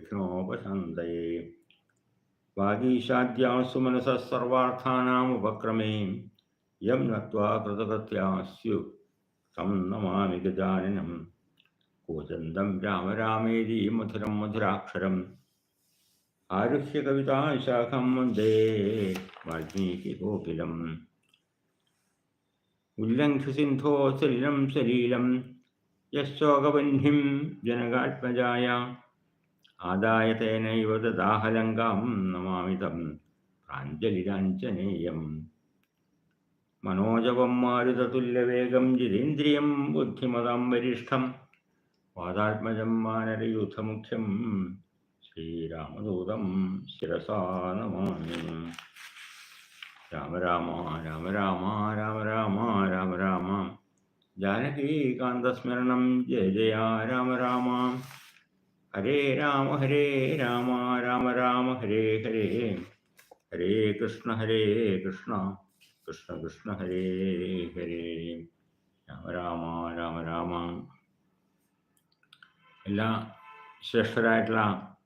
വിഘ്നോപശാന്തയേ വാഗീശാദ്യാസു മനസഃ സർവാർത്ഥാനാമുപക്രമേ യം നത്വാ കൃതകൃത്യാസ്യു തം നമാമി ഗജാനനം കൂജന്തം രാമരാമേരി മധുരം മധുരാക്ഷരം ആരുഹ്യകവിതാശാഖം വന്ദേ വാൽമീകികോകിലം ഉല്ലംഘ്യ സിന്ധോ സലിലം സലീലം യശോകവന്ധിം ജനകാത്മജായ ആദായ തേനൈവ നമാമിതം പ്രാഞ്ജലിരാഞ്ജനേയം. മനോജവം മാരുതതുല്യവേഗം ജിതേന്ദ്രിയം ബുദ്ധിമതാം വരിഷ്ഠം വാതാത്മജം മാനരയൂഥമുഖ്യം ശ്രീരാമദൂതം ശിരസാ നമാമി. രാമ രാമ രാമ രാമ രാമ രാമ രാമ രാമ. ജാനകീകാന്തസ്മരണം ജയ ജയ രാമ രാമ. ഹരേ രാമ ഹരേ രാമ രാമ രാമ ഹരേ ഹരേ. ഹരേ കൃഷ്ണ ഹരേ കൃഷ്ണ. കൃഷ്ണ കൃഷ്ണ ഹരേ ഹരേ. രാമ രാമ രാമ രാമ. എല്ലാ ശ്രേഷ്ഠരായിട്ടുള്ള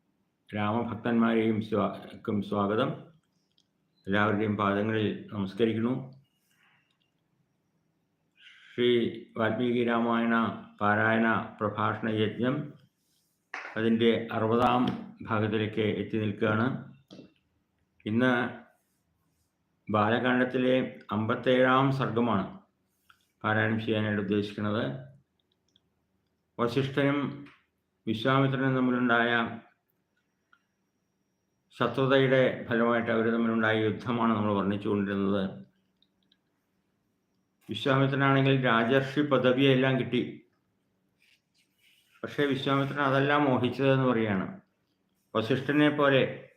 രാമഭക്തന്മാരെയും സ്വാക്കും സ്വാഗതം. എല്ലാവരുടെയും പാദങ്ങളിൽ നമസ്കരിക്കുന്നു. ശ്രീ വാൽമീകി രാമായണ പാരായണ പ്രഭാഷണ യജ്ഞം അതിന്റെ അറുപതാം ഭാഗത്തിലേക്ക് എത്തി നിൽക്കുകയാണ്. ഇന്ന് ബാലകാണ്ഡത്തിലെ അമ്പത്തേഴാം സർഗമാണ് പാരായണം ചെയ്യാനായിട്ട് ഉദ്ദേശിക്കുന്നത്. വശിഷ്ഠനും വിശ്വാമിത്രനും തമ്മിലുണ്ടായ ശത്രുതയുടെ ഫലമായിട്ട് അവർ തമ്മിലുണ്ടായ യുദ്ധമാണ് നമ്മൾ വർണിച്ചുകൊണ്ടിരുന്നത്. വിശ്വാമിത്രനാണെങ്കിൽ രാജർഷി പദവിയെല്ലാം കിട്ടി. പക്ഷേ വിശ്വാമിത്രൻ അതെല്ലാം മോഹിച്ചതെന്ന് പറയാണ് വസിഷ്ഠനെ പോലെ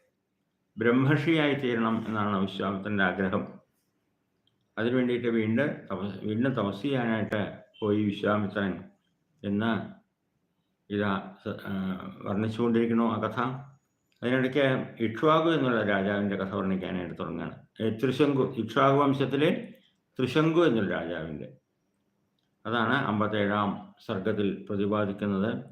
ബ്രഹ്മർഷിയായി തീരണം എന്നാണ് വിശ്വാമിത്രന്റെ ആഗ്രഹം. അതിനു വേണ്ടിയിട്ട് വീണ്ടും തപസ് വീണ്ടും തപസ് ചെയ്യാനായിട്ട് പോയി വിശ്വാമിത്രൻ എന്ന് ഇതാ വർണിച്ചുകൊണ്ടിരിക്കുന്നു ആ കഥ. അതിനിടയ്ക്ക് ഇക്ഷ്വാകു എന്നുള്ള രാജാവിന്റെ കഥ വർണിക്കാനായിട്ട് തുടങ്ങുകയാണ്. തൃശങ്കു ഇക്ഷ്വാകു വംശത്തിലെ തൃശങ്കു എന്നുള്ള രാജാവിന്റെ അതാണ് അമ്പത്തേഴാം സർഗത്തിൽ പ്രതിപാദിക്കുന്നത്.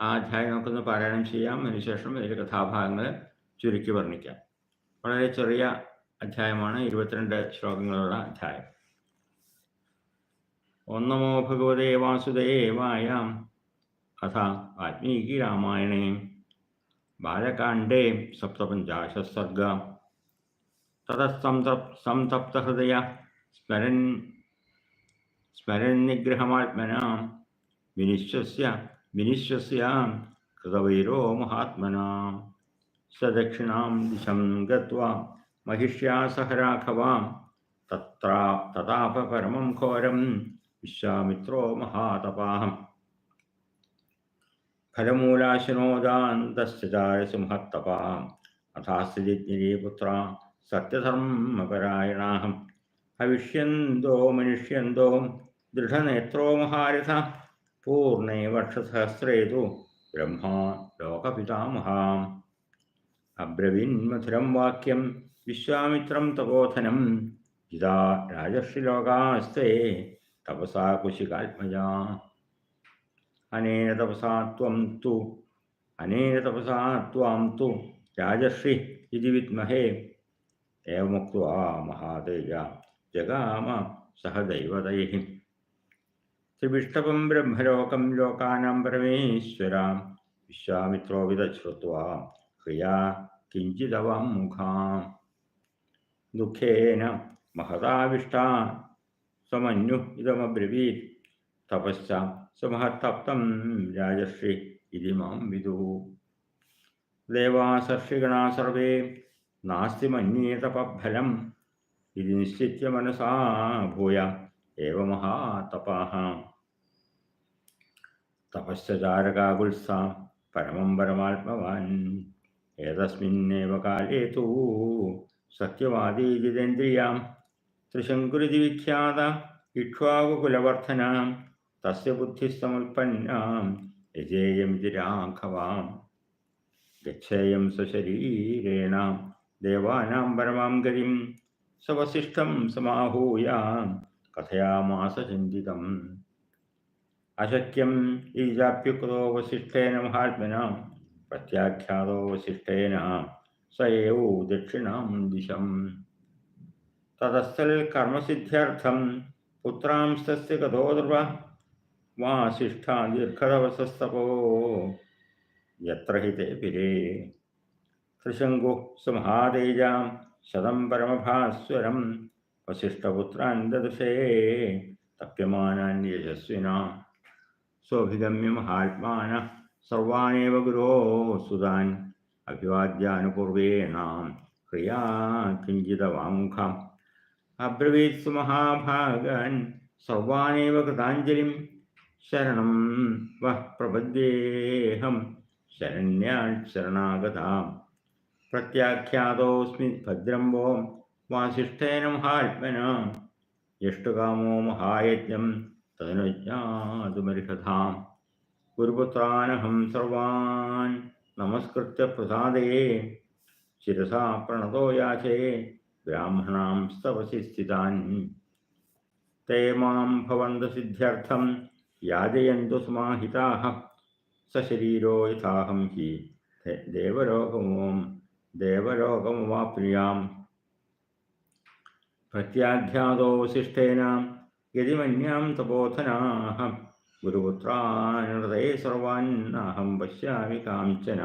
ആ അധ്യായം നമുക്കൊന്ന് പാരായണം ചെയ്യാം. അതിനുശേഷം ഇതിന്റെ കഥാഭാഗങ്ങൾ ചുരുക്കി വർണിക്കാം. വളരെ ചെറിയ അധ്യായമാണ്. ഇരുപത്തിരണ്ട് ശ്ലോകങ്ങളുള്ള അധ്യായം. ഒന്നമോ നമോ ഭഗവതേ വാസുദേവായ അഥ വാൽമീകി രാമായണേ. ബാലകാണ്ഡേ സപ്തപഞ്ചാശസർഗ തതസ്സംതപ്തഹൃദയ സ്മരൻ സ്മരനിഗ്രഹമാത്മനാം വിനിശ്വസ്യ വിനിശ്വസ്യാം കൃതവൈരോ മഹാത്മനാം സദക്ഷിണാം ദിശം ഗത്വാ महिष्यासहराघवां तत्रा ततापपरमं घोरं विश्वामित्रो महातपाः फलमूलाशनोदान्तस्य चारसिंहत्तपाः अथास्तिजिज्ञपुत्रा सत्यधर्मपरायणाः हविष्यन्दो मनुष्यन्दो दृढनेत्रो महारथ पूर्णे वक्षसहस्रे तो ब्रह्मा लोकपितामहा अब्रवीन्मथुरं वाक्यम विश्वामित्रं तपोधनं। इदा राजर्षिलोकास्ते तपसा कुशिकात्मजा। अनेन तपसा त्वं तु, अनेन तपसा त्वां तु राजर्षि इति विद्महे। एवमुक्त्वा महातेज जगाम सह दैवतैः त्रिविष्टवं ब्रह्मलोक लोकानां परमेश्वरा विश्वाम विदश्रुत्वा क्रिया किञ्चिदवां मुखा दुःखेन महताविष्टा समन्युः इदमब्रवीत्। तपस्सा सुमहत्तप्तं राजश्री इति माँ विदुः। देवासर्षिगणा सर्वे नास्ति मन्ये इति निश्चित्य मनसा भूय एव महातपाः। തപശ്ചാരകാകുത്സ പരമം പരമാത്മവാൻ. ഏതസ്മിന്നേവ കാലേ തൂ സത്യവാദീജിതേന്ദ്രിയാം ജിതേന്ദ്രിയാം ത്രിശങ്കുരിതി വിഖ്യാത ഇക്ഷ്വാകുകുലവർദ്ധനാം തസ്യ ബുദ്ധിസമുൽപ്പന്നാം യജേയമിതി രാഘവാം. ഗച്ഛേയം സ്വശരീരേണ ദേവാനാം പരമാം ഗതിം സവസിഷ്ഠം സമാഹൂയ കഥയാമാസ ചിന്തിതം അശക്യം ഈജാപ്യുക്തോ വസിഷ്ഠേന മഹാത്മന പ്രത്യാഖ്യാതോ വസിഷ്ഠേന സയവോ ദക്ഷിണാം ദിശം. തതസ്ഥൽ കർമ്മസിദ്ധ്യർത്ഥം പുത്രാംസ്തസ്യ കഥോ ധ്രുവ വാസിഷ്ഠ ദീർഘതപസസ്തപോ യത്ര ഹി തേ പിരേ? ത്രിശങ്കു സുമഹാതേജാം ശതം പരമഭാസ്വരം വസിഷ്ഠപുത്രാൻ ദദൃശേ. തപ്യമാനാൻ യശസ്വിന സ്വഭിഗമ്യ ആത്മാന സർവാണേവ ഗുരോ സുതാൻ. അഭിവാദ്യാനുപൂർവേണ ക്രിയാ കിഞ്ചിതവാമുഖം അബ്രവീത്സു മഹാഭാഗൻ സർവാണേവ കൃതാഞ്ജലിം ശരണം വ പ്രപദ്യേഹം. ശരണ്യാൻ ശരണാഗതാം പ്രത്യാഖ്യാതോസ്മി ഭദ്രംബോ. വാസിഷ്ഠേന മഹാത്മന യഷ്ടുകാമോ മഹായജ്ഞം. तनज्ञादुमर्हताम् गुरुपुत्रानहं सर्वान् नमस्कृत्य प्रसाद शिरसा प्रणतो याचे। ब्राह्मणां स्तवसि स्थितान्। ते माँ भवन्त सिद्ध्यर्थं याजयन्तु समाहिताः। सशरीरो यथाहं हि देवरोगमों देवरोगमवाप्नुयाम्। प्रत्याध्यादो वसिष्ठेन യതി മന്യാം തപോധനാഹ ഗുരുപുത്രാനൃതേ സർവാന്നഹം പശ്യാമി കാഞ്ചന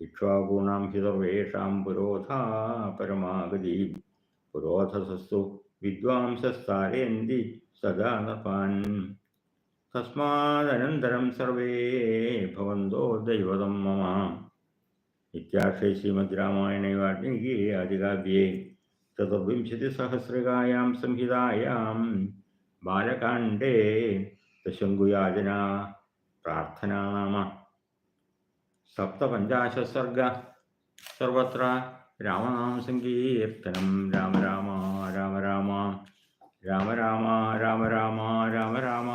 ഇക്ഷ്വാകൂണാം ഹി സർവേഷാം പുരോധാ പരമാഗതി പുരോധസസ്തു വിദ്വാംസസ്ഥാരയന്തി സദാ നപാൻ തസ്മാദനന്തരം സർവേ ഭവന്തോ ദൈവതം മമ ഇത്യാശ്രീ ശ്രീമദ് രാമായണേ വാൽമീകി ആദികാവ്യേ ചതുർവിംശതിസഹസ്രകായാം സംഹിതായാം ബാലകാണ്ഡേ ദശങ്കുയാചന പ്രാർത്ഥനാ നാമ സപ്തപഞ്ചാശത് സർഗ സർവത്ര രാമനാമ സങ്കീർത്തനം രാമ രാമ രാമ രാമ രാമ രാമ രാമ രാമ രാമ രാമ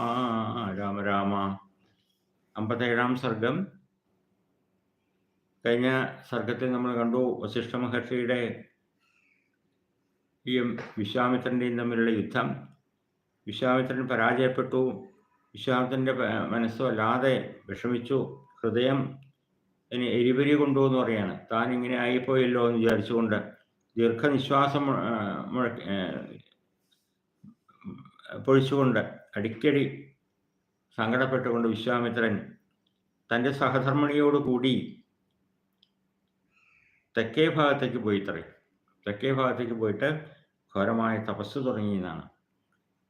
രാമ രാമ അമ്പത്തേഴാം സർഗം. കഴിഞ്ഞ സർഗത്തിൽ നമ്മൾ കണ്ടു വസിഷ്ഠ മഹർഷിയുടെ ഈ വിശ്വാമിത്രന്റെയും തമ്മിലുള്ള യുദ്ധം. വിശ്വാമിത്രൻ പരാജയപ്പെട്ടു. വിശ്വാമിത്രന്റെ മനസ്സോ അല്ലാതെ വിഷമിച്ചു. ഹൃദയം ഇനി എരിപരി കൊണ്ടു എന്ന് പറയാണ്. താൻ ഇങ്ങനെ ആയിപ്പോയല്ലോ എന്ന് വിചാരിച്ചുകൊണ്ട് ദീർഘനിശ്വാസം മുഴ- ആ, മുഴ- ഏ, പൊഴിച്ചുകൊണ്ട് അടിക്കടി സങ്കടപ്പെട്ടുകൊണ്ട് വിശ്വാമിത്രൻ തന്റെ സഹധർമ്മിണിയോട് കൂടി തെക്കേ ഭാഗത്തേക്ക് പോയി തറയും തെക്കേ ഭാഗത്തേക്ക് പോയിട്ട് ഘോരമായ തപസ് തുടങ്ങിയതാണ്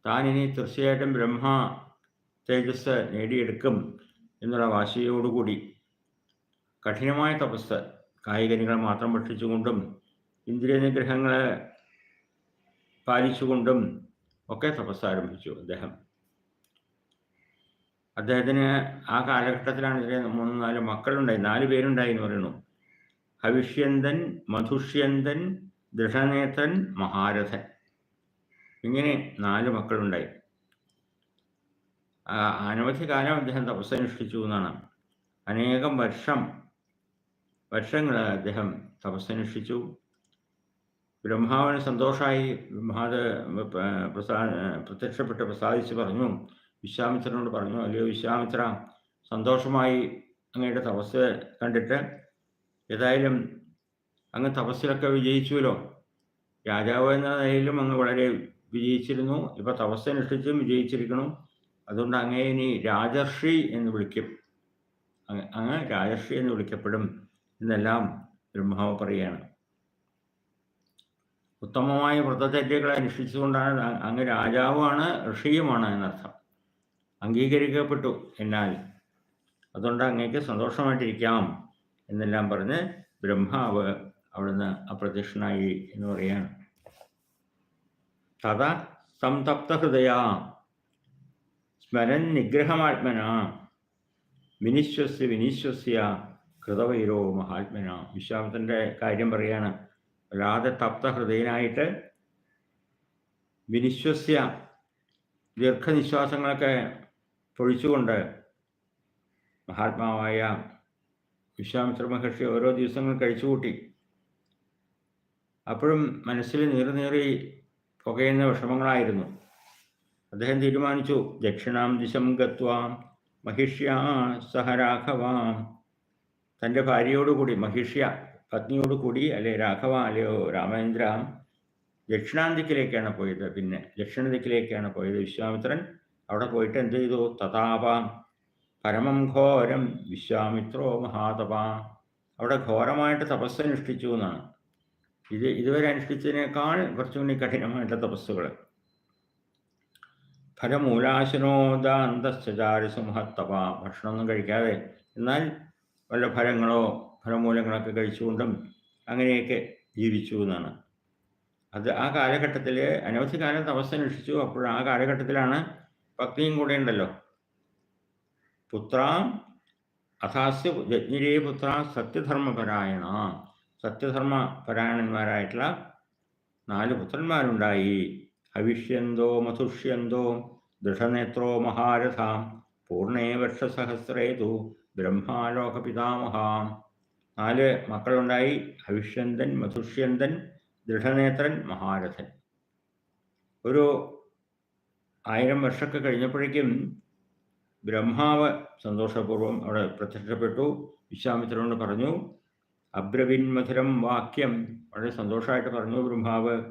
താൻ ഇനി തീർച്ചയായിട്ടും ബ്രഹ്മ തേജസ് നേടിയെടുക്കും എന്നുള്ള വാശിയോടുകൂടി കഠിനമായ തപസ് കായികനികളെ മാത്രം ഭക്ഷിച്ചുകൊണ്ടും ഇന്ദ്രിയ നിഗ്രഹങ്ങളെ പാലിച്ചുകൊണ്ടും ഒക്കെ തപസ് ആരംഭിച്ചു അദ്ദേഹം. അദ്ദേഹത്തിന് ആ കാലഘട്ടത്തിലാണ് ഇതിലെ മൂന്ന് നാല് മക്കളുണ്ടായി നാല് പേരുണ്ടായി എന്ന് പറയുന്നു. ഹവിഷ്യന്തൻ മധുഷ്യന്തൻ ദൃഢനേത്രൻ മഹാരഥൻ. ഇങ്ങനെ നാല് മക്കളുണ്ടായി. അനവധി കാലം അദ്ദേഹം തപസ്സനുഷ്ഠിച്ചു എന്നാണ്. അനേകം വർഷം വർഷങ്ങൾ അദ്ദേഹം തപസ്സനുഷ്ഠിച്ചു. ബ്രഹ്മാവിന് സന്തോഷമായി ബ്രഹ്മാത് പ്രസാ പ്രത്യക്ഷപ്പെട്ട് പ്രസാദിച്ച് പറഞ്ഞു. വിശ്വാമിത്രനോട് പറഞ്ഞു അല്ലയോ വിശ്വാമിത്ര സന്തോഷമായി അങ്ങയുടെ തപസ് കണ്ടിട്ട് ഏതായാലും അങ്ങ് തപസ്സിലൊക്കെ വിജയിച്ചുവല്ലോ. രാജാവ് എന്ന നിലയിലും അങ്ങ് വളരെ വിജയിച്ചിരുന്നു. ഇപ്പൊ തപസ്സനുഷ്ഠിച്ചും വിജയിച്ചിരിക്കണം. അതുകൊണ്ട് അങ്ങേ ഇനി രാജർഷി എന്ന് വിളിക്കും. അങ്ങ് രാജർഷി എന്ന് വിളിക്കപ്പെടും എന്നെല്ലാം ബ്രഹ്മാവ് പറയുകയാണ് ഉത്തമമായ വ്രതചര്യകളെ അനുഷ്ഠിച്ചുകൊണ്ടാണ് അങ്ങ് രാജാവുമാണ് ഋഷിയുമാണ് എന്നർത്ഥം. അംഗീകരിക്കപ്പെട്ടു എന്നാൽ അതുകൊണ്ട് അങ്ങേക്ക് സന്തോഷമായിട്ടിരിക്കാം എന്നെല്ലാം പറഞ്ഞ് ബ്രഹ്മാവ് അവിടുന്ന് അപ്രത്യക്ഷനായി എന്ന് പറയാണ്. തഥ സംതപ്ത ഹൃദയ സ്മരൻ നിഗ്രഹമാത്മന വിനിശ്വസ്യ വിനിശ്വസ്യ കൃതവൈരോ മഹാത്മന. വിശ്വാമത്തിന്റെ കാര്യം പറയാണ് വല്ലാതെ തപ്ത ഹൃദയനായിട്ട് വിനിശ്വസ്യ ദീർഘനിശ്വാസങ്ങളൊക്കെ പൊഴിച്ചുകൊണ്ട് മഹാത്മാവായ വിശ്വാമിത്ര മഹർഷി ഓരോ ദിവസങ്ങൾ കഴിച്ചുകൂട്ടി. അപ്പോഴും മനസ്സിൽ നീറി പുകയുന്ന വിഷമങ്ങളായിരുന്നു. അദ്ദേഹം തീരുമാനിച്ചു ദക്ഷിണാം ദിശം ഗത്വാം മഹിഷ്യാ സഹ രാഘവാം. തന്റെ ഭാര്യയോടുകൂടി മഹിഷ്യ പത്നിയോടുകൂടി അല്ലെ രാഘവ അല്ലയോ രാമേന്ദ്ര ദക്ഷിണാന്തിക്കിലേക്കാണ് പോയത്. പിന്നെ ദക്ഷിണ ദിക്കിലേക്കാണ് പോയത് വിശ്വാമിത്രൻ. അവിടെ പോയിട്ട് എന്ത് ചെയ്തു? തഥാപാം പരമം ഘോരം വിശ്വാമിത്രോ മഹാതപാം. അവിടെ ഘോരമായിട്ട് തപസ്സനുഷ്ഠിച്ചു എന്നാണ്. ഇത് ഇതുവരെ അനുഷ്ഠിച്ചതിനേക്കാൾ കുറച്ചുകൂടി കഠിനമായിട്ടുള്ള തപസ്സുകൾ. ഫലമൂലാശനോദാന്തശ്ചാരസുമഹത്തപ ഭക്ഷണമൊന്നും കഴിക്കാതെ. എന്നാൽ വല്ല ഫലങ്ങളോ ഫലമൂലങ്ങളൊക്കെ കഴിച്ചുകൊണ്ടും അങ്ങനെയൊക്കെ ജീവിച്ചു എന്നാണ്. അത് ആ കാലഘട്ടത്തിൽ അനവധി കാലം തപസ്സനുഷ്ഠിച്ചു. അപ്പോൾ ആ കാലഘട്ടത്തിലാണ് പത്നിയും കൂടെ ഉണ്ടല്ലോ. പുത്ര അഥാസ്യ യജ്ഞിരേ പുത്ര സത്യധർമ്മപരായണ. സത്യധർമ്മ പരായണന്മാരായിട്ടുള്ള നാല് പുത്രന്മാരുണ്ടായി. അവിഷ്യന്തോ മധുഷ്യന്തോ ദൃഢനേത്രോ മഹാരഥ പൂർണേ വർഷസഹസ്രേതു ബ്രഹ്മാലോക പിതാമഹ. നാല് മക്കളുണ്ടായി. അവിഷ്യന്തൻ മധുഷ്യന്തൻ ദൃഢനേത്രൻ മഹാരഥൻ. ഒരു ആയിരം വർഷമൊക്കെ കഴിഞ്ഞപ്പോഴേക്കും ബ്രഹ്മാവ് സന്തോഷപൂർവം അവിടെ പ്രത്യക്ഷപ്പെട്ടു. വിശ്വാമിത്രനോട് പറഞ്ഞു അബ്രവിൻ മധുരം വാക്യം. വളരെ സന്തോഷമായിട്ട് പറഞ്ഞു ബ്രഹ്മാവ്.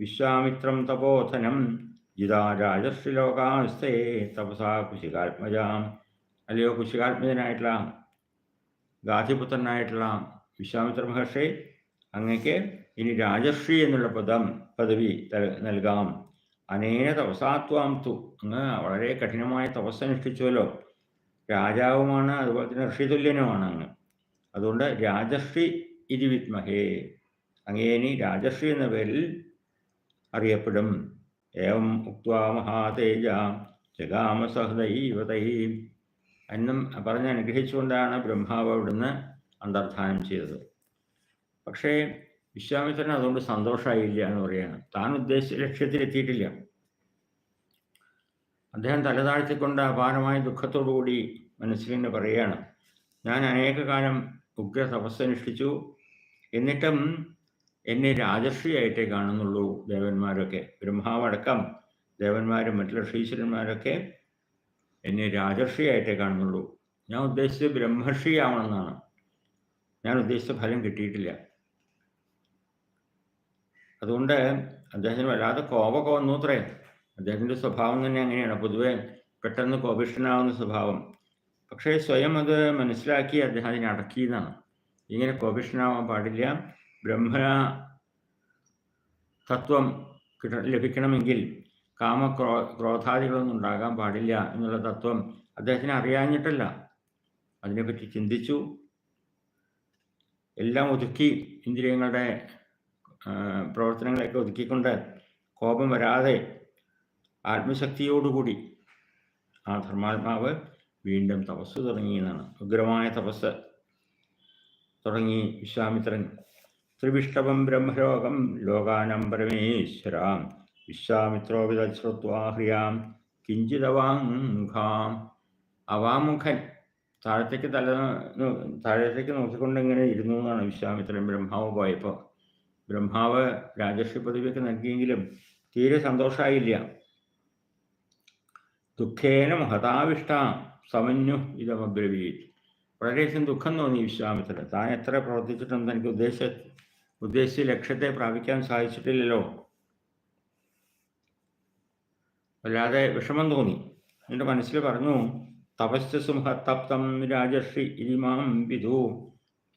വിശ്വാമിത്രം തപോധനം. ജിതാ രാജശ്രീലോകാസ്തേ തപസാ കുശികാത്മജാം. അല്ലയോ കുശികാത്മജനായിട്ടുള്ള ഗാധിപുത്രനായിട്ടുള്ള വിശ്വാമിത്ര മഹർഷി അങ്ങക്ക് ഇനി രാജശ്രീ എന്നുള്ള പദം പദവി നൽകാം. അനേന തപസാത്വാം തു. അങ്ങ് വളരെ കഠിനമായ തപസ്സനുഷ്ഠിച്ചുവല്ലോ രാജാവുമാണ് അതുപോലെ തന്നെ ഋഷിതുല്യനുമാണ് അങ്ങ്. അതുകൊണ്ട് രാജശ്രീ ഇതി വിത്മഹേ അങ്ങേനി രാജശ്രീ എന്ന പേരിൽ അറിയപ്പെടും. ഏവം ഉക്വാ മഹാതേജ ജഗാമ സഹദൈവതൈ എന്നും പറഞ്ഞ് അനുഗ്രഹിച്ചുകൊണ്ടാണ് ബ്രഹ്മാവ് അവിടുന്ന് അന്തർധാനം ചെയ്തത്. പക്ഷേ വിശ്വാമിത്രൻ അതുകൊണ്ട് സന്തോഷമായില്ല എന്ന് പറയുകയാണ്. താൻ ഉദ്ദേശിച്ച ലക്ഷ്യത്തിലെത്തിയിട്ടില്ല. അദ്ദേഹം തലതാഴ്ത്തിക്കൊണ്ട് അപാരമായ ദുഃഖത്തോടുകൂടി മനസ്സിലിന് പറയുകയാണ്. ഞാൻ അനേക കാലം ഉഗ്ര തപസ്സനുഷ്ഠിച്ചു എന്നിട്ടും എന്നെ രാജർഷിയായിട്ടേ കാണുന്നുള്ളൂ ദേവന്മാരൊക്കെ. ബ്രഹ്മാവടക്കം ദേവന്മാരും മറ്റുള്ള ശ്രീശ്വരന്മാരൊക്കെ എന്നെ രാജർഷിയായിട്ടേ കാണുന്നുള്ളൂ. ഞാൻ ഉദ്ദേശിച്ചത് ബ്രഹ്മർഷിയാവണമെന്നാണ്. ഞാൻ ഉദ്ദേശിച്ച ഫലം കിട്ടിയിട്ടില്ല. അതുകൊണ്ട് അദ്ദേഹത്തിന് വല്ലാതെ കോപമൊക്കെ വന്നു അത്രേ. അദ്ദേഹത്തിന്റെ സ്വഭാവം തന്നെ അങ്ങനെയാണ്. പൊതുവെ പെട്ടെന്ന് കോപിഷ്ഠനാവുന്ന സ്വഭാവം. പക്ഷേ സ്വയം അത് മനസ്സിലാക്കി അദ്ദേഹം അതിനെ അടക്കിയെന്നാണ് ഇങ്ങനെ കോപിഷ്ണനാവാൻ പാടില്ല. ബ്രഹ്മ തത്വം ലഭിക്കണമെങ്കിൽ കാമ ക്രോ ക്രോധാദികളൊന്നും ഉണ്ടാകാൻ പാടില്ല എന്നുള്ള തത്വം അദ്ദേഹത്തിന് അറിയാഞ്ഞിട്ടല്ല. അതിനെപ്പറ്റി ചിന്തിച്ചു. എല്ലാം ഒതുക്കി ഇന്ദ്രിയങ്ങളുടെ പ്രവർത്തനങ്ങളെയൊക്കെ ഒതുക്കിക്കൊണ്ട് കോപം വരാതെ ആത്മശക്തിയോടുകൂടി ആ ധർമാത്മാവ് വീണ്ടും തപസ് തുടങ്ങിയെന്നാണ് ഉഗ്രമായ തപസ് തുടങ്ങി വിശ്വാമിത്രൻ. ത്രിവിഷ്ടവം ബ്രഹ്മരോഗം ലോകാനം പരമേശ്വരാം. വിശ്വാമിത്രോവിതശ്രുത്വാഹ്രിയാം കിഞ്ചിതവാങ്കാം അവാമുഖൻ താഴത്തേക്ക് തല താഴത്തേക്ക് നോക്കിക്കൊണ്ട് ഇങ്ങനെ ഇരുന്നു എന്നാണ് വിശ്വാമിത്രൻ ബ്രഹ്മാവ് പോയപ്പോൾ. ബ്രഹ്മാവ് രാജർഷി പദവിയൊക്കെ നൽകിയെങ്കിലും തീരെ സന്തോഷമായില്ല ദുഃഖേന മഹതാവിഷ്ട സമന്യു ഇതമബ്രവീത്. വളരെയധികം ദുഃഖം തോന്നി വിശ്വാമിത്ര താൻ എത്ര പ്രവർത്തിച്ചിട്ടും തനിക്ക് ഉദ്ദേശ ഉദ്ദേശിച്ച ലക്ഷ്യത്തെ പ്രാപിക്കാൻ സാധിച്ചിട്ടില്ലല്ലോ. വല്ലാതെ വിഷമം തോന്നി. എന്റെ മനസ്സിൽ പറഞ്ഞു തപസ്സു മഹത്തപ്തം രാജർഷി ഇരിമാം വിധു.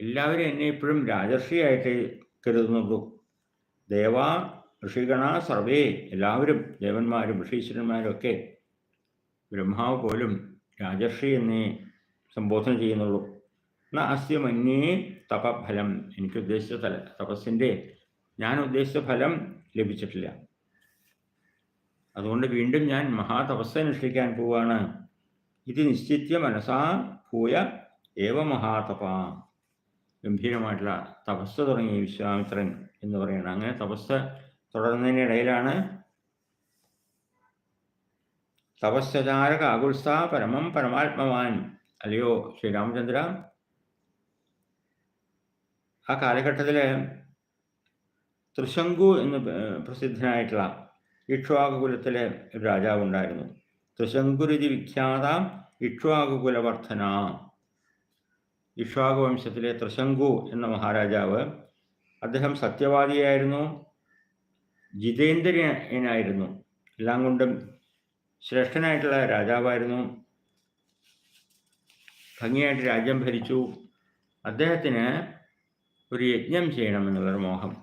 എല്ലാവരും എന്നെ ഇപ്പോഴും രാജർഷിയായിട്ട് കരുതുന്നുള്ളൂ. ദേവ ഋഷിഗണ സർവേ എല്ലാവരും ദേവന്മാരും ഋഷീശ്വരന്മാരും ഒക്കെ ബ്രഹ്മാവ് പോലും രാജർഷി എന്നേ സംബോധന ചെയ്യുന്നുള്ളൂ. അസ്യ മന്യേ തപഫലം. എനിക്ക് ഉദ്ദേശിച്ച തല തപസ്സിന്റെ ഞാൻ ഉദ്ദേശിച്ച ഫലം ലഭിച്ചിട്ടില്ല. അതുകൊണ്ട് വീണ്ടും ഞാൻ മഹാതപസ് അനുഷ്ഠിക്കാൻ പോവാണ്. ഇത് നിശ്ചിത്യ മനസാ ഭൂയ ഏവ മഹാതപ. ഗംഭീരമായിട്ടുള്ള തപസ് തുടങ്ങി വിശ്വാമിത്രൻ എന്ന് പറയുന്നത്. അങ്ങനെ തപസ് തുടർന്നതിനിടയിലാണ് തപസ്സചാരക ആകുൽസ പരമം പരമാത്മവാൻ. അല്ലയോ ശ്രീരാമചന്ദ്ര ആ കാലഘട്ടത്തിൽ തൃശങ്കു എന്ന് പ്രസിദ്ധനായിട്ടുള്ള ഇക്ഷ്വാകുകുലത്തിലെ ഒരു രാജാവ് ഉണ്ടായിരുന്നു. തൃശങ്കുരുതി വിഖ്യാത ഇക്ഷ്വാകുകുലവർദ്ധന ഇക്ഷ്വാകു വംശത്തിലെ തൃശങ്കു എന്ന മഹാരാജാവ് അദ്ദേഹം സത്യവാദിയായിരുന്നു. ജിതേന്ദ്രനായിരുന്നു. എല്ലാം കൊണ്ടും ശ്രേഷ്ഠനായിട്ടുള്ള രാജാവായിരുന്നു. ഭംഗിയായിട്ട് രാജ്യം ഭരിച്ചു. അദ്ദേഹത്തിന് ഒരു യജ്ഞം ചെയ്യണമെന്നുള്ളൊരു മോഹം.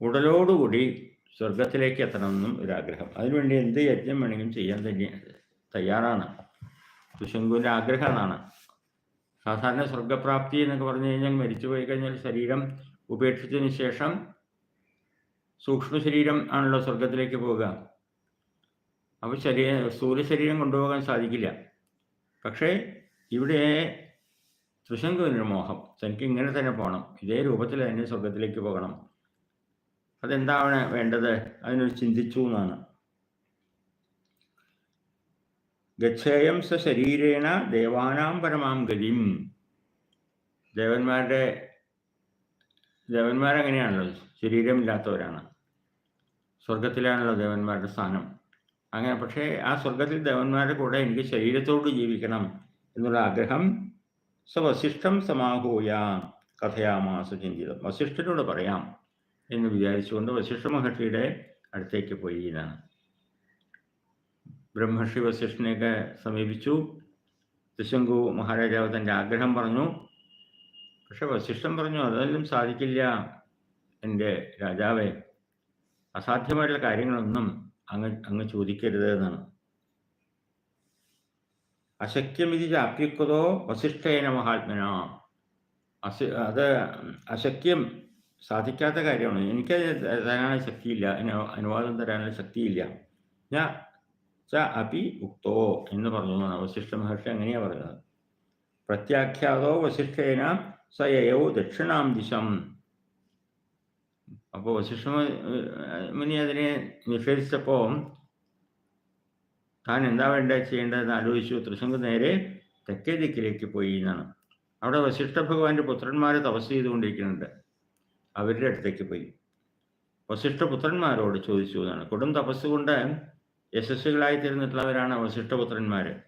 ഉടലോടുകൂടി സ്വർഗത്തിലേക്ക് എത്തണമെന്നും ആഗ്രഹം. അതിനുവേണ്ടി എന്ത് യജ്ഞം വേണമെങ്കിലും ചെയ്യാൻ തന്നെ തയ്യാറാണ്. സുശങ്കുവിന്റെ ആഗ്രഹമാണ്. സാധാരണ സ്വർഗപ്രാപ്തി എന്നൊക്കെ പറഞ്ഞു കഴിഞ്ഞാൽ മരിച്ചു പോയി കഴിഞ്ഞാൽ ശരീരം ഉപേക്ഷിച്ചതിന് ശേഷം സൂക്ഷ്മ ശരീരം ആണല്ലോ സ്വർഗത്തിലേക്ക് പോവുക. അപ്പോൾ ശരീര സ്ഥൂല ശരീരം കൊണ്ടുപോകാൻ സാധിക്കില്ല. പക്ഷേ ഇവിടെ ത്രിശങ്ക നിർമോഹം തനിക്ക് ഇങ്ങനെ തന്നെ പോകണം ഇതേ രൂപത്തിൽ തന്നെ സ്വർഗത്തിലേക്ക് പോകണം. അതെന്താണ് വേണ്ടത്? അതിനൊരു ചിന്തിച്ചു എന്നാണ്. ഗച്ഛേയം സ ശരീരേണ ദേവാനാം പരമാം ഗതിം. ദേവന്മാരുടെ ദേവന്മാരങ്ങനെയാണല്ലോ? ശരീരമില്ലാത്തവരാണ്. സ്വർഗത്തിലാണല്ലോ ദേവന്മാരുടെ സ്ഥാനം. അങ്ങനെ. പക്ഷേ ആ സ്വർഗത്തിൽ ദേവന്മാരുടെ കൂടെ എനിക്ക് ശരീരത്തോട് ജീവിക്കണം എന്നുള്ള ആഗ്രഹം സ വസിഷ്ഠം സമാഹൂയ കഥയാമാസ ചിന്തിതം. വസിഷ്ഠനോട് പറയാം എന്ന് വിചാരിച്ചുകൊണ്ട് വശിഷ്ഠ മഹർഷിയുടെ അടുത്തേക്ക് പോയി എന്നാണ്. ബ്രഹ്മർഷി വസിഷ്ഠനെയൊക്കെ സമീപിച്ചു. ത്രിശങ്കു മഹാരാജാവ് തന്റെ ആഗ്രഹം പറഞ്ഞു. പക്ഷെ വശിഷ്ഠം പറഞ്ഞു അതെല്ലാം സാധിക്കില്ല എന്റെ രാജാവേ. അസാധ്യമായിട്ടുള്ള കാര്യങ്ങളൊന്നും അങ്ങ് അങ്ങ് ചോദിക്കരുത് എന്നാണ്. അശക്യമിതി ചാപ്യക്കതോ വസിഷ്ഠേന മഹാത്മന അസ അത് അശക്യം സാധിക്കാത്ത കാര്യമാണ്. എനിക്ക് തരാനുള്ള ശക്തിയില്ല. അനുവാദം തരാനുള്ള ശക്തിയില്ല. ഞാൻ ച അപി ഉക്തോ എന്ന് പറഞ്ഞു വസിഷ്ഠ മഹർഷി അങ്ങനെയാണ് പറഞ്ഞത് പ്രത്യാഖ്യാതോ വസിഷ്ഠേന സയയോ ദക്ഷിണാം ദിശം. അപ്പോൾ വസിഷ്ഠ മുനി അതിനെ നിഷേധിച്ചപ്പോൾ താൻ എന്താ വേണ്ട ചെയ്യേണ്ടതെന്ന് ആലോചിച്ചു. തൃശങ്ക് നേരെ തെക്കേ ദിക്കിലേക്ക് പോയി എന്നാണ്. അവിടെ വശിഷ്ഠ ഭഗവാന്റെ പുത്രന്മാർ തപസ് ചെയ്തുകൊണ്ടിരിക്കുന്നുണ്ട്. അവരുടെ അടുത്തേക്ക് പോയി. വശിഷ്ഠ പുത്രന്മാരോട് ചോദിച്ചു എന്നാണ്. കൊടും തപസ് കൊണ്ട് യശസ്വികളായി തീർന്നിട്ടുള്ളവരാണ് വസിഷ്ഠപുത്രന്മാർ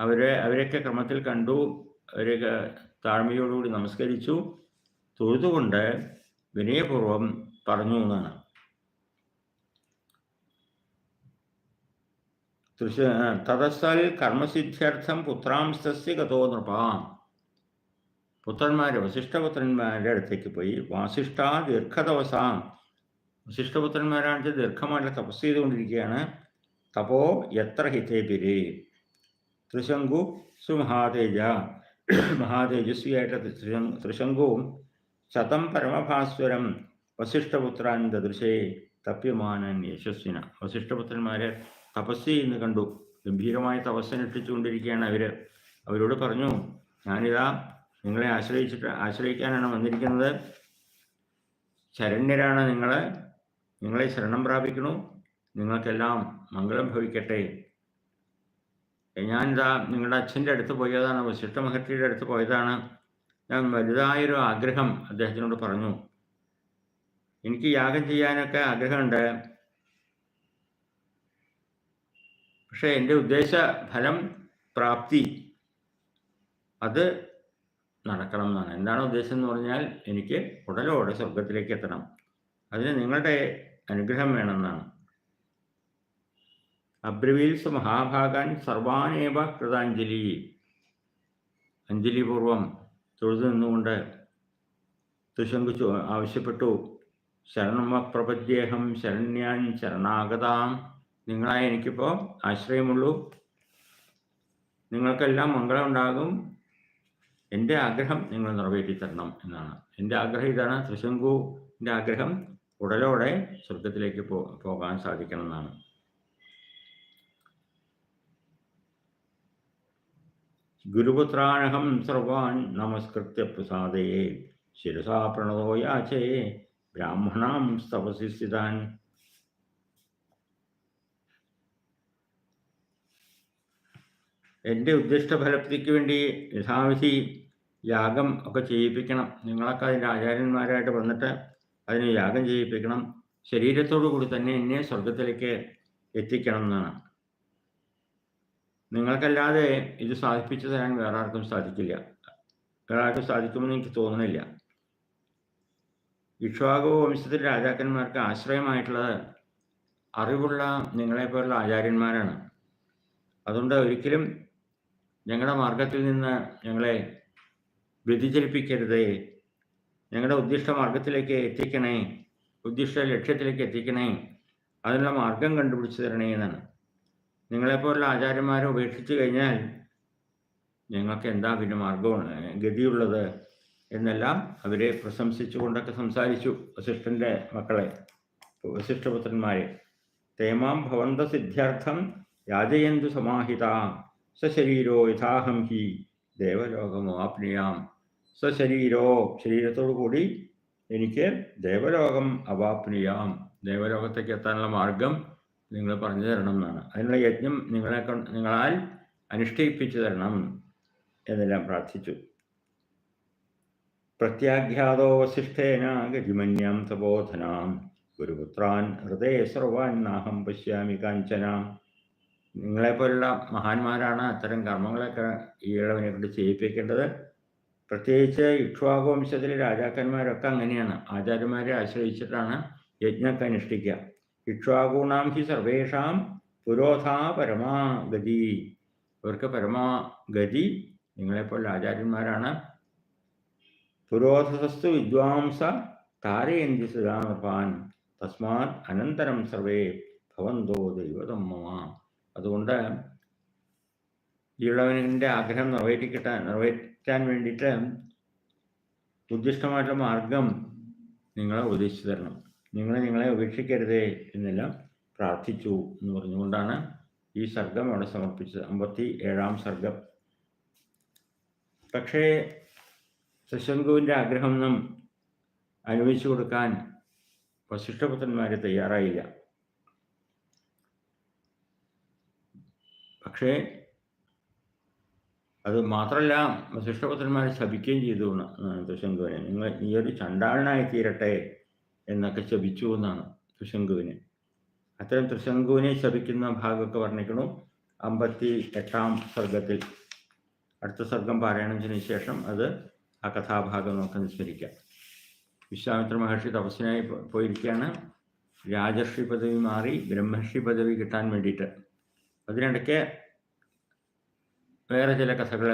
അവരെ അവരൊക്കെ ക്രമത്തിൽ കണ്ടു. അവരെയൊക്കെ താഴ്മയോടുകൂടി നമസ്കരിച്ചു. തൊഴുതുകൊണ്ട് വിനയപൂർവം പറഞ്ഞു എന്നാണ്. തൃശ കർമ്മസിദ്ധ്യർത്ഥം പുത്രാംശസ്യ ഗതോ നൃപാം. പുത്രന്മാർ വസിഷ്ഠപുത്രന്മാരുടെ അടുത്തേക്ക് പോയി. വാസിഷ്ഠ ദീർഘദവസാം വസിഷ്ഠപുത്രന്മാരാണെങ്കിൽ ദീർഘമായിട്ട് തപസ് ചെയ്തുകൊണ്ടിരിക്കുകയാണ്. തപോ എത്ര ഹിതേപിരി ത്രിശങ്കു സുമഹാതേജ. മഹാതേജസ്വിയായിട്ട് ത്രിശങ്കുവും ശതം പരമഭാസ്വരം വസിഷ്ഠപുത്രാൻ ദൃശേ തപ്യമാനൻ യശസ്വിന വസിഷ്ഠപുത്രന്മാരെ തപസ് ചെയ്യുന്നു കണ്ടു. ഗംഭീരമായ തപസ്സനുഷ്ഠിച്ചുകൊണ്ടിരിക്കുകയാണ് അവർ അവരോട് പറഞ്ഞു ഞാനിതാ നിങ്ങളെ ആശ്രയിച്ചിട്ട് ആശ്രയിക്കാനാണ് വന്നിരിക്കുന്നത്. ശരണ്യരാണ് നിങ്ങൾ നിങ്ങളെ ശരണം പ്രാപിക്കണു നിങ്ങൾക്കെല്ലാം മംഗളം ഭവിക്കട്ടെ. ഞാനിതാ നിങ്ങളുടെ അച്ഛന്റെ അടുത്ത് പോയതാണ് വശിഷ്ഠ മഹർഷിയുടെ അടുത്ത് പോയതാണ്. ഞാൻ വലുതായൊരു ആഗ്രഹം അദ്ദേഹത്തിനോട് പറഞ്ഞു. എനിക്ക് യാഗം ചെയ്യാനൊക്കെ ആഗ്രഹമുണ്ട്. പക്ഷേ എന്റെ ഉദ്ദേശ ഫലം പ്രാപ്തി. അത് നടക്കണം എന്നാണ്. എന്താണ് ഉദ്ദേശം എന്ന് പറഞ്ഞാൽ എനിക്ക് ഉടലോടെ സ്വർഗത്തിലേക്ക് എത്തണം. അതിന് നിങ്ങളുടെ അനുഗ്രഹം വേണമെന്നാണ്. അബ്രവീൽസ് മഹാഭാഗാൻ സർവാനേവ കൃതാഞ്ജലി. അഞ്ജലിപൂർവം തൊഴുതു നിന്നുകൊണ്ട് തുശങ്കു ആവശ്യപ്പെട്ടു. ശരണമ പ്രപദ്യേഹം ശരണ്യാൻ ശരണാഗതാം. നിങ്ങളായി എനിക്കിപ്പോൾ ആശ്രയമുള്ളൂ. നിങ്ങൾക്കെല്ലാം മംഗളം ഉണ്ടാകും. എന്റെ ആഗ്രഹം നിങ്ങൾ നിറവേറ്റി തരണം എന്നാണ്. എന്റെ ആഗ്രഹം ഇതാണ് തൃശങ്കുവിന്റെ ആഗ്രഹം ഉടലോടെ സ്വർഗത്തിലേക്ക് പോകാൻ സാധിക്കണം എന്നാണ്. ഗുരുപുത്രാനഹം സർവാൻ നമസ്കൃത്യ പ്രസാദയെ ശിരസാ പ്രണതോ യാചേ. ബ്രാഹ്മണാം തപസി സ്ഥിതാൻ എന്റെ ഉദ്ദിഷ്ട ഫലപ്തിക്ക് വേണ്ടി യഥാവിധി യാഗം ഒക്കെ ചെയ്യിപ്പിക്കണം. നിങ്ങളൊക്കെ അതിന്റെ ആചാര്യന്മാരായിട്ട് വന്നിട്ട് അതിന് യാഗം ചെയ്യിപ്പിക്കണം. ശരീരത്തോടു കൂടി തന്നെ എന്നെ സ്വർഗത്തിലേക്ക് എത്തിക്കണം എന്നാണ്. നിങ്ങൾക്കല്ലാതെ ഇത് സാധിപ്പിച്ചു തരാൻ വേറെ ആർക്കും സാധിക്കില്ല. വേറെ ആർക്കും സാധിക്കുമെന്ന് എനിക്ക് തോന്നുന്നില്ല. ഇക്ഷ്വാകു വംശത്തിൽ രാജാക്കന്മാർക്ക് ആശ്രയമായിട്ടുള്ളത് അറിവുള്ള നിങ്ങളെപ്പോലുള്ള ആചാര്യന്മാരാണ്. അതുകൊണ്ട് ഒരിക്കലും ഞങ്ങളുടെ മാർഗത്തിൽ നിന്ന് ഞങ്ങളെ വ്യതിചലിപ്പിക്കരുതേ. ഞങ്ങളുടെ ഉദ്ദിഷ്ട മാർഗത്തിലേക്ക് എത്തിക്കണേ. ഉദ്ദിഷ്ട ലക്ഷ്യത്തിലേക്ക് എത്തിക്കണേ. അതിനുള്ള മാർഗം കണ്ടുപിടിച്ചു തരണേ എന്നാണ്. നിങ്ങളെപ്പോലുള്ള ആചാര്യന്മാരെ ഉപേക്ഷിച്ചു കഴിഞ്ഞാൽ നിങ്ങൾക്ക് എന്താ പിന്നെ മാർഗമാണ് ഗതിയുള്ളത് എന്നെല്ലാം അവരെ പ്രശംസിച്ചുകൊണ്ടൊക്കെ സംസാരിച്ചു വസിഷ്ഠന്റെ മക്കളെ വസിഷ്ഠപുത്രന്മാരെ. തേമാം ഭവന്ത സിദ്ധ്യർത്ഥം രാജയന്തു സമാഹിത. സശരീരോ യഥാഹം ഹി ദേവലോകമോ ആപ്നിയാം സശരീരോ ശരീരത്തോടു കൂടി എനിക്ക് ദേവലോകം അവാപ്നിയാം. ദേവലോകത്തേക്ക് എത്താനുള്ള മാർഗം നിങ്ങൾ പറഞ്ഞു തരണം എന്നാണ് അതിനുള്ള യജ്ഞം നിങ്ങളെ നിങ്ങളാൽ അനുഷ്ഠിപ്പിച്ചു തരണം എന്നെല്ലാം പ്രാർത്ഥിച്ചു. പ്രത്യാഖ്യാതോ വസിഷ്ഠേന ഗതിമന്യാം തപോധനാം. ഗുരുപുത്രാൻ ഹൃദയ സർവാൻ നാഹം പശ്യാമി കാഞ്ചനാം. നിങ്ങളെപ്പോലുള്ള മഹാന്മാരാണ് അത്തരം കർമ്മങ്ങളൊക്കെ ഇളവിനെ കൊണ്ട് ചെയ്യിപ്പിക്കേണ്ടത്. പ്രത്യേകിച്ച് ഇക്ഷ്വാകു വംശത്തിലെ രാജാക്കന്മാരൊക്കെ അങ്ങനെയാണ്. ആചാര്യന്മാരെ ആശ്രയിച്ചിട്ടാണ് യജ്ഞമൊക്കെ അനുഷ്ഠിക്കുക. ഇക്ഷ്വാകൂണാം ഹി സർവേഷാം പുരോധാ പരമാഗതി ഇവർക്ക് പരമാഗതി നിങ്ങളെപ്പോലുള്ള ആചാര്യന്മാരാണ്. പുരോധസസ്തു വിദ്വാംസ താരയന്തി സുധാനൃപാൻ തസ്മാത് അനന്തരം സർവേ ഭവന്തോ ദൈവതം മമ അതുകൊണ്ട് ഈഴവനിന്റെ ആഗ്രഹം നിറവേറ്റിക്കിട്ടാൻ നിറവേറ്റാൻ വേണ്ടിയിട്ട് ഉദ്ദിഷ്ടമായിട്ടുള്ള മാർഗം നിങ്ങളെ ഉപദേശിച്ചു തരണം. നിങ്ങൾ നിങ്ങളെ ഉപേക്ഷിക്കരുതേ എന്നെല്ലാം പ്രാർത്ഥിച്ചു എന്ന് പറഞ്ഞുകൊണ്ടാണ് ഈ സർഗം അവിടെ സമർപ്പിച്ചത്. അമ്പത്തി ഏഴാം സർഗം. പക്ഷേ ശശങ്കുവിന്റെ ആഗ്രഹമൊന്നും അനുവദിച്ചു കൊടുക്കാൻ വശിഷ്ഠപുത്രന്മാർ തയ്യാറായില്ല. പക്ഷേ അത് മാത്രമല്ല വശിഷ്ഠപുത്രന്മാരെ ശപിക്കുകയും ചെയ്തു തുശങ്കുവിനെ നിങ്ങൾ ഈ ഒരു ചണ്ടാളനായി തീരട്ടെ എന്നൊക്കെ ശപിച്ചു എന്നാണ് തൃശങ്കുവിനെ അത്തരം തൃശങ്കുവിനെ ശപിക്കുന്ന ഭാഗമൊക്കെ വർണിക്കണം. അമ്പത്തി എട്ടാം സർഗത്തിൽ അടുത്ത സർഗം പാരായണത്തിന് ശേഷം അത് ആ കഥാഭാഗം നമുക്ക് അനുസ്മരിക്കാം വിശ്വാമിത്ര മഹർഷി തപസ്സിനായി പോയിരിക്കുകയാണ്. രാജർഷി പദവി മാറി ബ്രഹ്മർഷി പദവി കിട്ടാൻ വേണ്ടിയിട്ട്. അതിനിടയ്ക്ക് വേറെ ചില കഥകൾ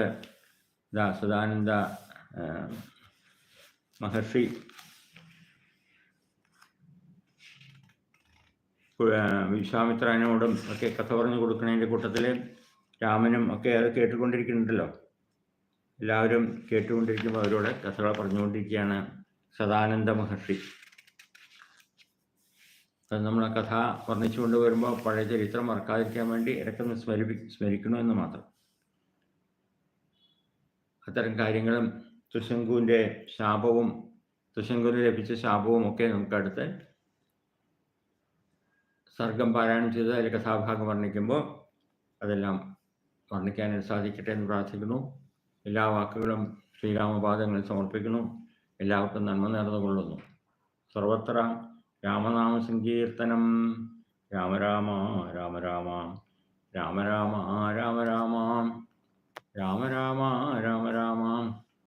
ഇതാ സദാനന്ദ മഹർഷി വിശ്വാമിത്രനോടും ഒക്കെ കഥ പറഞ്ഞു കൊടുക്കുന്നതിന്റെ കൂട്ടത്തിൽ രാമനും ഒക്കെ അത് കേട്ടുകൊണ്ടിരിക്കുന്നുണ്ടല്ലോ. എല്ലാവരും കേട്ടുകൊണ്ടിരിക്കുമ്പോൾ അവരോട് കഥകൾ പറഞ്ഞുകൊണ്ടിരിക്കുകയാണ് സദാനന്ദ മഹർഷി. നമ്മൾ ആ കഥ വർണിച്ചു കൊണ്ടുവരുമ്പോൾ പഴയ ചരിത്രം മറക്കാതിരിക്കാൻ വേണ്ടി ഇടയ്ക്കൊന്ന് സ്മരിപ്പി സ്മരിക്കണമെന്ന് മാത്രം. അത്തരം കാര്യങ്ങളും തുശങ്കുവിന്റെ ശാപവും തുശങ്കുവിന് ലഭിച്ച ശാപവും ഒക്കെ നമുക്കടുത്ത് സർഗം പാരായണം ചെയ്ത് അതിൽ കഥാഭാഗം വർണിക്കുമ്പോൾ അതെല്ലാം വർണിക്കാനായിട്ട് സാധിക്കട്ടെ എന്ന് പ്രാർത്ഥിക്കുന്നു. എല്ലാ വാക്കുകളും ശ്രീരാമപാദങ്ങളിൽ സമർപ്പിക്കുന്നു. എല്ലാവർക്കും നന്മ നേർന്നുകൊള്ളുന്നു. സർവത്ര രാമനാമ സങ്കീർത്തനം. രാമ രാമ രാമ രാമ രാമ രാമ രാമ രാമ. രാമ രാമ രാമ രാമ.